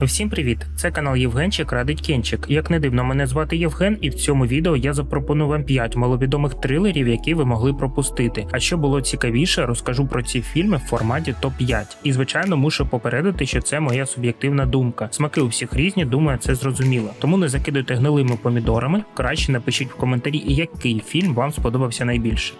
Всім привіт! Це канал Євгенчик Радить Кенчик. Як не дивно, мене звати Євген, і в цьому відео я запропоную вам 5 маловідомих трилерів, які ви могли пропустити. А що було цікавіше, розкажу про ці фільми в форматі топ 5 І звичайно, мушу попередити, що це моя суб'єктивна думка. Смаки у всіх різні, думаю, це зрозуміло. Тому не закидуйте гнилими помідорами. Краще напишіть в коментарі, який фільм вам сподобався найбільше.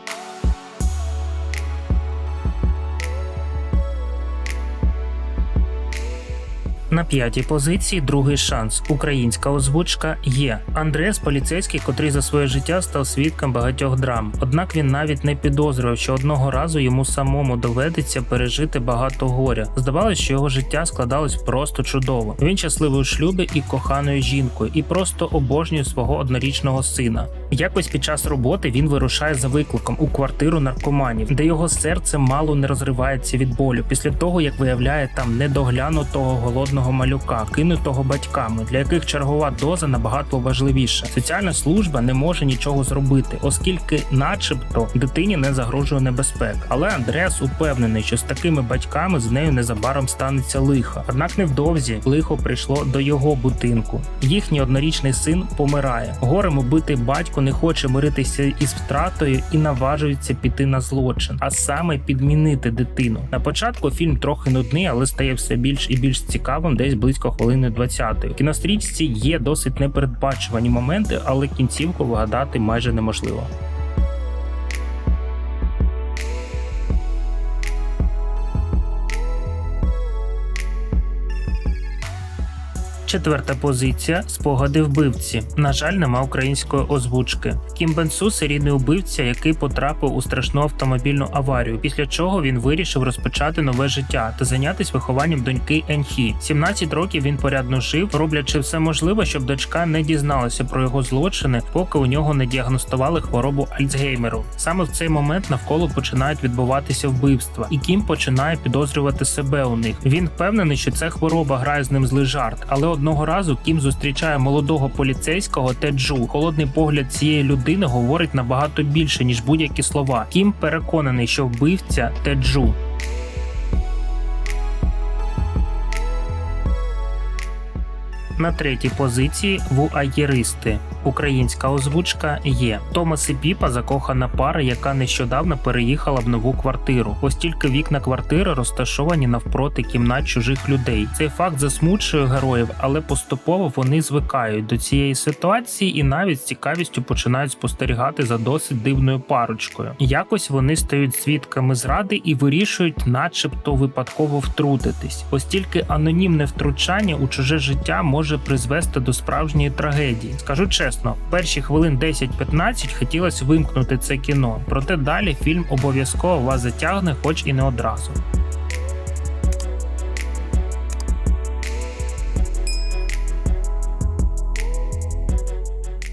На п'ятій позиції другий шанс. Українська озвучка є. Андреас поліцейський, котрий за своє життя став свідком багатьох драм. Однак він навіть не підозрював, що одного разу йому самому доведеться пережити багато горя. Здавалось, що його життя складалось просто чудово. Він щасливий у шлюбі і коханою жінкою, і просто обожнює свого однорічного сина. Якось під час роботи він вирушає за викликом у квартиру наркоманів, де його серце мало не розривається від болю після того, як виявляє там недоглянутого голодного малюка, кинутого батьками, для яких чергова доза набагато важливіша. Соціальна служба не може нічого зробити, оскільки, начебто, дитині не загрожує небезпека. Але Андреас упевнений, що з такими батьками з нею незабаром станеться лихо. Однак невдовзі лихо прийшло до його будинку. Їхній однорічний син помирає. Горем убитий батько не хоче миритися із втратою і наважується піти на злочин, а саме підмінити дитину. На початку фільм трохи нудний, але стає все більш і більш цікавим, десь близько хвилини 20 В кінострічці є досить непередбачувані моменти, але кінцівку вгадати майже неможливо. Четверта позиція спогади вбивці. На жаль, нема української озвучки. Кім Бенсу серійний убивця, який потрапив у страшну автомобільну аварію, після чого він вирішив розпочати нове життя та зайнятися вихованням доньки Енхі. 17 років він порядно жив, роблячи все можливе, щоб дочка не дізналася про його злочини, поки у нього не діагностували хворобу Альцгеймеру. Саме в цей момент навколо починають відбуватися вбивства, і Кім починає підозрювати себе у них. Він впевнений, що ця хвороба грає з ним злий жарт, але одного разу Кім зустрічає молодого поліцейського Теджу. Холодний погляд цієї людини говорить набагато більше ніж будь-які слова. Кім переконаний, що вбивця Теджу. На третій позиції вуаєристи. Українська озвучка є. Томас і Піпа закохана пара, яка нещодавно переїхала в нову квартиру. Ось тільки вікна квартири розташовані навпроти кімнат чужих людей. Цей факт засмучує героїв, але поступово вони звикають до цієї ситуації і навіть з цікавістю починають спостерігати за досить дивною парочкою. Якось вони стають свідками зради і вирішують, начебто, випадково втрутитись. Ось тільки анонімне втручання у чуже життя може призвести до справжньої трагедії. Скажу чесно, перші хвилин 10-15 хотілося вимкнути це кіно, проте далі фільм обов'язково вас затягне, хоч і не одразу.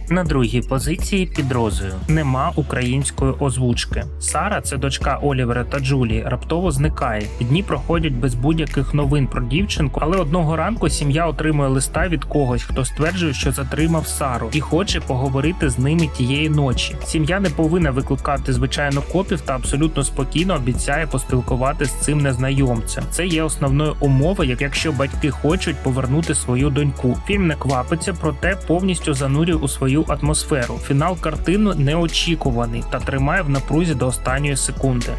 На другій позиції під розою нема української озвучки. Сара, це дочка Олівера та Джулії, раптово зникає. Дні проходять без будь-яких новин про дівчинку, але одного ранку сім'я отримує листа від когось, хто стверджує, що затримав Сару, і хоче поговорити з ними тієї ночі. Сім'я не повинна викликати звичайно копів та абсолютно спокійно обіцяє поспілкувати з цим незнайомцем. Це є основною умовою, якщо батьки хочуть повернути свою доньку. Фільм не квапиться, проте повністю занурює у свою атмосферу. Фінал картини неочікуваний та тримає в напрузі до останньої секунди.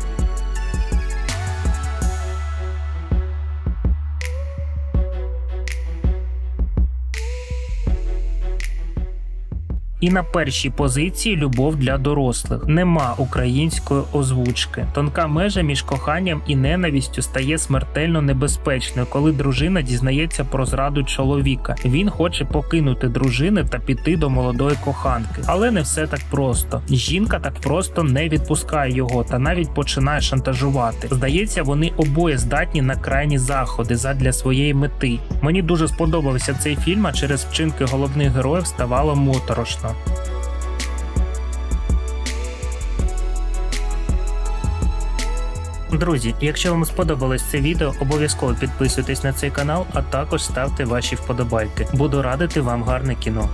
І на першій позиції любов для дорослих. Нема української озвучки. Тонка межа між коханням і ненавістю стає смертельно небезпечною, коли дружина дізнається про зраду чоловіка. Він хоче покинути дружини та піти до молодої коханки. Але не все так просто. Жінка так просто не відпускає його та навіть починає шантажувати. Здається, вони обоє здатні на крайні заходи задля своєї мети. Мені дуже сподобався цей фільм, а через вчинки головних героїв ставало моторошно. Друзі, якщо вам сподобалось це відео, обов'язково підписуйтесь на цей канал, а також ставте ваші вподобайки. Буду радити вам гарне кіно.